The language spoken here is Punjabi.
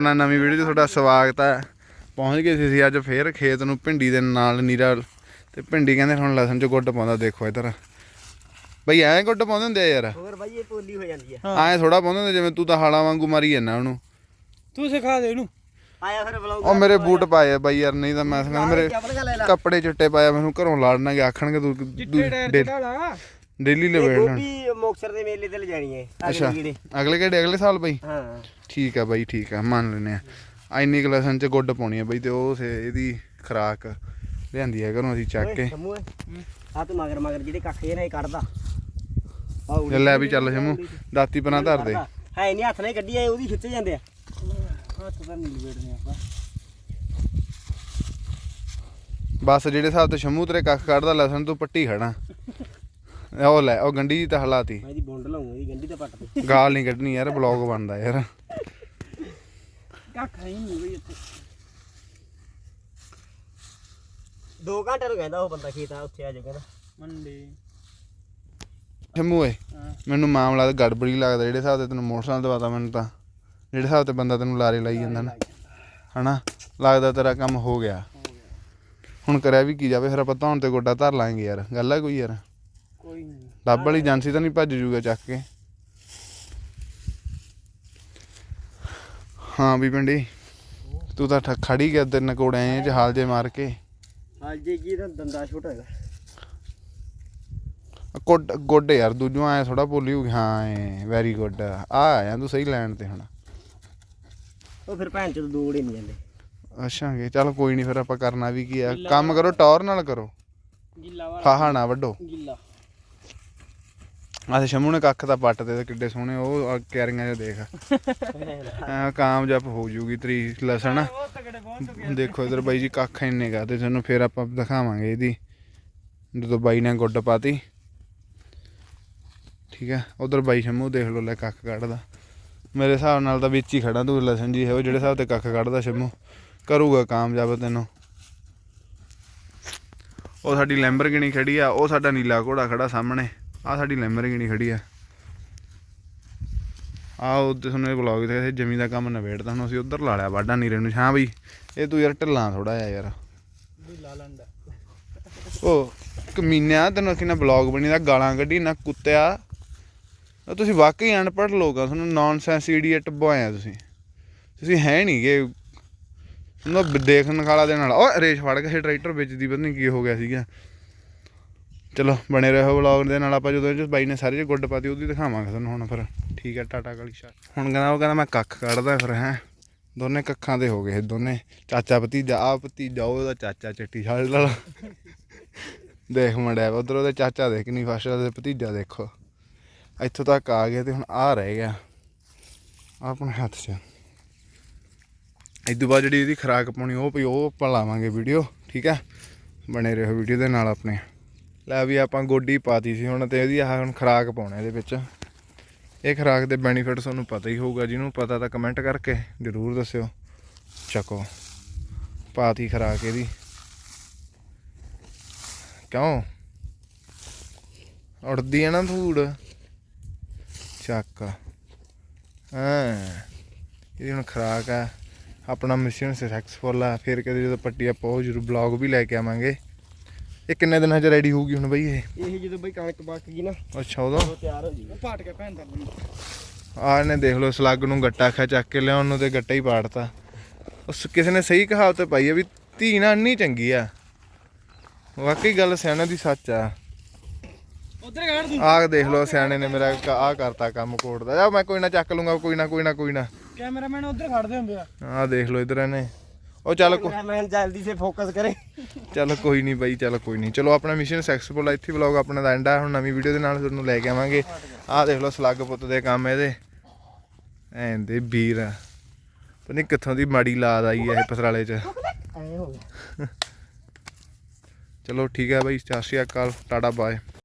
ਨਾ ਨਵੀਂ ਵੀਡੀਓ 'ਚ ਤੁਹਾਡਾ ਸਵਾਗਤ ਹੈ। ਪਹੁੰਚ ਗਏ ਸੀ ਅਸੀਂ ਅੱਜ ਫੇਰ ਖੇਤ ਨੂੰ ਭਿੰਡੀ ਦੇ ਨਾਲ ਨੀਰਾ ਤੇ ਭਿੰਡੀ ਕਹਿੰਦੇ ਹੁਣ ਲਸਣ 'ਚ ਗੁੱਡ ਪਾਉਂਦਾ ਦੇਖੋ ਇਧਰ। ਬਈ ਐਂ ਗੁੱਡ ਪਾਉਂਦੇ ਹੁੰਦੇ ਆ ਯਾਰ। ਹੋਰ ਬਾਈ ਇਹ ਪੋਲੀ ਹੋ ਜਾਂਦੀ ਆ। ਐਂ ਥੋੜਾ ਪਾਉਂਦੇ ਹੁੰਦੇ ਜਿਵੇਂ ਤੂੰ ਤਾਂ ਹਾਲਾ ਵਾਂਗੂ ਮਾਰੀ ਜਾਂਦਾ ਉਹਨੂੰ। ਤੂੰ ਸਿਖਾ ਦੇ ਇਹਨੂੰ। ਆਇਆ ਫਿਰ ਬਲੌਗ ਉਹ ਮੇਰੇ ਬੂਟ ਪਾਏ ਆ ਬਈ ਯਾਰ ਨਹੀਂ ਤਾਂ ਮੈਂ ਸਮਝ ਮੇਰੇ ਕੱਪੜੇ ਚਿੱਟੇ ਪਾਇਆ ਮੈਨੂੰ ਘਰੋਂ ਲਾੜਨਾਗੇ ਆਖਣਗੇ ਤੂੰ ਚਿੱਟੇ ਟਾਇਰ ਘਟਾਲਾ ਡੇਲੀ ਇਹ ਲਵੇੜਨਾ ਗੋਭੀ ਮੁਕਸਰ ਦੇ ਮੇਲੇ ਤੇ ਲਿਜਾਣੀ ਹੈ ਅੱਛਾ ਅਗਲੇ ਕੀੜੇ ਅਗਲੇ ਕਿਹੜੇ? ਅਗਲੇ ਸਾਲ ਬਈ? ਹਾਂ। ਠੀਕ ਆ ਬਾਈ ਠੀਕ ਆ ਮੰਨ ਲੈਨੇ ਆ। ਇੰਨੀ ਕੁ ਲਸਣ ਚ ਗੁੱਡ ਪਾਉਣੀ ਆ ਬਈ ਤੇ ਉਹ ਸੇ ਇਹਦੀ ਖਰਾਕ ਲਿਆਂਦੀ ਆ ਘਰੋਂ ਅਸੀਂ ਚੱਕ ਕੇ। ਆ ਤੂੰ ਮਗਰ ਮਗਰ ਜਿਹੜੇ ਕੱਖ ਜੇ ਨੇ ਇਹ ਕੱਢਦਾ। ਉੜੀ ਲੈ ਵੀ ਚੱਲ ਸ਼ਮੂ ਦਾਤੀ ਪਰਾਂ ਧਰ ਦੇ। ਹੈ ਨਹੀਂ ਹੱਥ ਨਾਲ ਹੀ ਕੱਢੀ ਆ ਉਹਦੀ ਖਿੱਚੇ ਜਾਂਦੇ ਆ। ਹੱਥ ਤਾਂ ਨਹੀਂ ਲਵੇੜਨੇ ਆਪਾਂ ਬਸ ਜਿਹੜੇ ਹਿਸਾਬ ਤੇ ਸ਼ਮੂ ਤੇਰੇ ਕੱਖ ਕੱਢਦਾ ਲਸਣ ਤੂੰ ਪੱਟੀ ਖੜਾ ਉਹ ਲੈ ਉਹ ਗੰਡੀ ਜੀ ਤਾਂ ਹਲਾਤੀ। ਮੈਂ ਇਹਦੀ ਬੁੰਡ ਲਾਉਂਗਾ ਇਹਦੀ ਗੰਢੀ ਤੇ ਪੱਟ ਦੇ। ਗਾਲ ਨਹੀਂ ਕੱਢਣੀ ਯਾਰ ਬਲੌਗ ਬਣਦਾ ਯਾਰ। ਕੱਖ ਹੈ ਹੀ ਨਹੀਂ ਬਈ ਇੱਥੇ 2 ਘੰਟੇ ਨੂੰ ਕਹਿੰਦਾ ਉਹ ਬੰਦਾ ਖੇਤ ਆ ਉੱਥੇ ਆ ਜਾ ਕਹਿੰਦਾ। ਮੰਡੀ। ਸ਼ਮੂ ਓਏ ਹਾਂ। ਮੈਨੂੰ ਮਾਮਲਾ ਤਾਂ ਗੜਬੜੀ ਲੱਗਦਾ ਜਿਹੜੇ ਹਿਸਾਬ ਤੇ ਤੈਨੂੰ ਮੋਟਰਸਾਈਕਲ ਦਵਾਤਾ ਮੈਨੂੰ ਤਾਂ। ਜਿਹੜੇ ਹਿਸਾਬ ਤੇ ਬੰਦਾ ਤੈਨੂੰ ਲਾਰੇ ਲਾਈ ਜਾਂਦਾ ਨਾ। ਹਨਾ? ਲੱਗਦਾ ਤੇਰਾ ਕੰਮ ਹੋ ਗਿਆ। ਹੁਣ ਕਰਿਆ ਵੀ ਕੀ ਜਾਵੇ ਫਿਰ ਆਪਾਂ ਧੌਣ ਤੇ ਗੋਡਾ ਧਰ ਲਾਂਗੇ ਯਾਰ। ਗੱਲ ਆ ਕੋਈ ਯਾਰ? ਕੋਈ ਨਹੀਂ ਡੱਬ ਵਾਲੀ ਏਜੰਸੀ ਤਾਂ ਨਹੀਂ ਭੱਜ ਜੂਗਾ ਚੱਕ ਕੇ। ਹਾਂ ਵੀ ਪਿੰਡੀ ਤੂੰ ਤਾਂ ਖੜੀ ਗਿਆ ਤੇ ਨਕੋੜੇ ਆਏ ਚ ਹਾਲ ਜੇ ਮਾਰ ਕੇ। ਅੱਜ ਜੇ ਕੀ ਇਹਦਾ ਦੰਦਾ ਛੋਟਾ ਹੈਗਾ। ਗੁੱਡ ਗੁੱਡ ਯਾਰ ਦੂਜੋਂ ਆਏ ਥੋੜਾ ਬੋਲੀ ਹੋ ਹਾਂ ਏ ਵੈਰੀ ਗੁੱਡ ਆ ਆਇਆ ਤੂੰ ਸਹੀ ਲੈਣ ਤੇ ਹੁਣ। ਉਹ ਫਿਰ ਭੈਣ ਚੋਦ ਦੋ ੜੇ ਨਹੀਂ ਜਾਂਦੇ। ਅੱਛਾ ਗੇ ਚੱਲ ਕੋਈ ਨਹੀਂ ਫਿਰ ਆਪਾਂ ਕਰਨਾ ਵੀ ਕੀ ਆ। ਕੰਮ ਕਰੋ ਟੌਰ ਨਾਲ ਕਰੋ। ਗਿੱਲਾ ਵਾਲਾ। ਫਾਹਾ ਨਾ ਵੱਡੋ ਆਹ ਸ਼ਮੂ ਨੇ ਕੱਖ ਤਾਂ ਪੱਟ ਤੇ ਕਿੱਡੇ ਸੋਹਣੇ, ਉਹ ਆਹ ਕਿਆਰੀਆਂ ਦੇਖ। ਐ ਕਾਮਯਾਬ ਹੋ ਜੂਗੀ ਤਰੀ ਲਸਣ। ਦੇਖੋ ਇਧਰ ਬਾਈ ਜੀ ਕੱਖ ਇੰਨੇ ਗਾ ਤੇ ਤੁਹਾਨੂੰ ਫੇਰ ਆਪਾਂ ਦਿਖਾਵਾਂਗੇ ਇਹਦੀ, ਜਦੋਂ ਬਾਈ ਨੇ ਗੁੱਡ ਪਾਤੀ। ਠੀਕ ਹੈ, ਉਧਰ ਬਾਈ ਸ਼ਮੂ ਦੇਖ ਲਓ ਲੈ ਕੱਖ ਕੱਢਦਾ। ਮੇਰੇ ਹਿਸਾਬ ਨਾਲ ਤਾਂ ਵਿੱਚ ਹੀ ਖੜਾ ਤੂੰ ਲਸਣ ਜੀ ਹੈ ਉਹ ਜਿਹੜੇ ਹਿਸਾਬ ਤੇ ਕੱਖ ਕੱਢਦਾ ਸ਼ਮੂ ਕਰੂਗਾ ਕਾਮਯਾਬ ਤੈਨੂੰ। ਉਹ ਸਾਡੀ ਲੈਂਬਰਗਿਨੀ ਖੜੀ ਆ, ਉਹ ਸਾਡਾ ਨੀਲਾ ਘੋੜਾ ਖੜਾ ਸਾਹਮਣੇ। ਆ ਸਾਡੀ ਲੈਂਬਰਗਿਨੀ ਖੜੀ ਆ। ਆ ਉਹ ਤੇ ਤੁਹਾਨੂੰ ਇਹ ਬਲੌਗ ਤੇ ਜਮੀ ਦਾ ਕੰਮ ਨਵੇੜਦਾ ਹੁਣ ਅਸੀਂ ਉਧਰ ਲਾ ਲਿਆ ਵਾਢਾ ਨੀਰੇ ਨੂੰ। ਹਾਂ ਬਈ, ਇਹ ਤੂੰ ਯਾਰ ਢਿੱਲਾ ਥੋੜਾ ਜਿਹਾ ਯਾਰ। ਵੀ ਲਾ ਲੈਂਦਾ ਉਹ ਕਮੀਨਿਆ ਤੈਨੂੰ ਕਿੰਨਾ ਬਲੌਗ ਬਣੀ ਦਾ, ਗਾਲਾਂ ਕੱਢੀ, ਨਾ ਕੁੱਤਿਆ। ਤੁਸੀਂ ਵਾਕਈ ਅਨਪੜ੍ਹ ਲੋਕ ਆ, ਤੁਹਾਨੂੰ ਨੌਨਸੈਂਸ ਇਡੀਅਟ ਬੋਏ ਆ ਤੁਸੀਂ। ਤੁਸੀਂ ਹੈ ਨਹੀਂ ਗੇ। ਦੇਖਣ ਖਾਲਾ ਦੇ ਨਾਲ। ਉਹ ਰੇਸ਼ ਫੜ ਕੇ ਟਰੈਕਟਰ ਵਿੱਚ ਦੀ ਪਤਾ ਨਹੀਂ ਕੀ ਹੋ ਗਿਆ ਸੀਗਾ। ਚਲੋ ਬਣੇ ਰਹੋ ਬਲੌਗ ਦੇ ਨਾਲ ਆਪਾਂ ਜਦੋਂ ਬਾਈ ਨੇ ਸਾਰੇ ਗੁੱਡ ਪਾਤੀ ਉਹਦੀ ਦਿਖਾਵਾਂਗੇ ਤੁਹਾਨੂੰ ਹੁਣ ਫਿਰ। ਠੀਕ ਹੈ ਟਾਟਾ ਕਾਲੀ ਸ਼ਾਟ ਹੁਣ ਕਹਿੰਦਾ ਉਹ ਕਹਿੰਦਾ ਮੈਂ ਕੱਖ ਕੱਢਦਾ ਫਿਰ ਹੈ। ਦੋਨੇ ਕੱਖਾਂ ਦੇ ਹੋ ਗਏ ਇਹ ਦੋਨੇ। ਚਾਚਾ ਭਤੀਜਾ ਆ ਭਤੀਜਾ ਉਹਦਾ ਚਾਚਾ ਚਿੱਟੀ ਛਾਲ ਵਾਲਾ ਦੇਖ ਮੜਿਆ ਉਧਰ ਉਹਦੇ ਚਾਚਾ ਦੇਖ ਨਹੀਂ ਫਸਦਾ ਤੇ ਭਤੀਜਾ ਦੇਖੋ। ਇੱਥੋਂ ਤੱਕ ਆ ਗਿਆ ਤੇ ਹੁਣ ਆ ਰਹਿ ਗਿਆ। ਆਪਣੇ ਹੱਥ 'ਚ। ਇਦੋਂ ਬਾਅਦ ਜਿਹੜੀ ਇਹਦੀ ਖਰਾਕ ਪਾਉਣੀ ਉਹ ਪਈ ਉਹ ਆਪਾਂ ਲਾਵਾਂਗੇ ਵੀਡੀਓ ਠੀਕ ਹੈ? ਬਣੇ ਰਹੋ ਵੀਡੀਓ ਦੇ ਨਾਲ ਆਪਣੇ। ਲੈ ਵੀ ਆਪਾਂ ਗੋਡੀ ਪਾਤੀ ਸੀ ਹੁਣ ਤੇ ਇਹਦੀ ਆਹ ਹੁਣ ਖਰਾਕ ਪਾਉਣਾ ਇਹਦੇ ਵਿੱਚ। ਇਹ ਖਰਾਕ ਦੇ ਬੈਨੀਫਿਟ ਤੁਹਾਨੂੰ ਪਤਾ ਹੀ ਹੋਊਗਾ, ਜਿਹਨੂੰ ਪਤਾ ਤਾਂ ਕਮੈਂਟ ਕਰਕੇ ਜ਼ਰੂਰ ਦੱਸਿਓ। ਚੱਕੋ, ਪਾਤੀ ਖਰਾਕ ਇਹਦੀ। ਕਿਉਂ? ਉੜਦੀ ਹੈ ਨਾ ਧੂੜ ਚੱਕ। ਹਾਂ, ਇਹਦੀ ਹੁਣ ਖਰਾਕ ਆ। ਆਪਣਾ ਮਿਸ਼ਨ ਸਕਸੈਸਫੁਲ ਆ। ਫਿਰ ਕਦੇ ਜਦੋਂ ਪੱਟੀ ਆਪਾਂ ਉਹ ਜ਼ਰੂਰ ਬਲੌਗ ਵੀ ਲੈ ਕੇ ਆਵਾਂਗੇ। ਇਹ ਕਿੰਨੇ ਦਿਨਾਂ 'ਚ ਰੈਡੀ ਹੋਊਗੀ ਹੁਣ ਬਈ ਇਹ? ਇਹ ਜਦੋਂ ਬਈ ਕਣਕ ਪੱਕ ਗਈ ਨਾ ਅੱਛਾ ਉਦੋਂ ਉਹ ਤਿਆਰ ਹੋ ਜੂਗਾ ਉਹ ਪਾਟ ਕੇ ਭੈਣ ਦਾ ਆਹ ਇਹਨੇ ਦੇਖ ਲਓ ਸਲੱਗ ਨੂੰ ਗੱਟਾ ਖਾ ਚੱਕ ਕੇ ਲਿਆਉਣ ਨੂੰ ਤੇ ਗੱਟਾ ਹੀ ਪਾੜਤਾ। ਉਸ ਕਿਸੇ ਨੇ ਸਹੀ ਕਹਾਵਤ ਪਾਈ ਆ ਵੀ ਧੀ ਨਾ ਇੰਨੀ ਚੰਗੀ ਆ। ਵਾਕਈ ਗੱਲ ਸਿਆਣੇ ਦੀ ਸੱਚ ਆ। ਉਧਰ ਕੱਢ ਦੂੰ ਆਹ ਦੇਖ ਲਓ ਸਿਆਣੇ ਨੇ ਮੇਰਾ ਆਹ ਕਰਤਾ ਕੰਮ ਕੋਟ ਦਾ। ਮੈਂ ਕੋਈ ਨਾ ਚੱਕ ਲੂੰਗਾ ਕੋਈ ਨਾ ਕੋਈ ਨਾ ਕੋਈ ਨਾ। ਕੈਮਰਾਮੈਨ ਉਧਰ ਖੜਦੇ ਹੁੰਦੇ ਆ। ਆਹ ਦੇਖ ਲਓ ਇਧਰ ਇਹਨੇ। ਉਹ ਚੱਲ ਕੋ ਮੈਂ ਜਲਦੀ ਸੇ ਫੋਕਸ ਕਰੇ। ਚੱਲ ਕੋਈ ਨਹੀਂ ਬਾਈ ਚੱਲ ਕੋਈ ਨਹੀਂ। ਚਲੋ ਆਪਣਾ ਮਿਸ਼ਨ ਸਕਸੈਸਫੁਲ ਆ। ਇੱਥੇ ਵਲੌਗ ਆਪਣਾ ਦਾ ਐਂਡ ਆ। ਹੁਣ ਨਵੀਂ ਵੀਡੀਓ ਦੇ ਨਾਲ ਤੁਹਾਨੂੰ ਲੈ ਕੇ ਆਵਾਂਗੇ। ਆਹ ਦੇਖ ਲਓ ਸਲੱਗ ਪੁੱਤ ਦੇ ਕੰਮ ਇਹਦੇ। ਐਂ ਦੇ ਵੀਰ ਆ। ਪਤਾ ਨਹੀਂ ਕਿੱਥੋਂ ਦੀ ਮਾੜੀ ਲਾਦ ਆਈ ਇਹ ਪਸਰਾਲੇ 'ਚ। ਚਲੋ ਠੀਕ ਹੈ ਬਾਈ ਸਤਿ ਸ਼੍ਰੀ ਅਕਾਲ ਟਾਟਾ ਬਾਏ।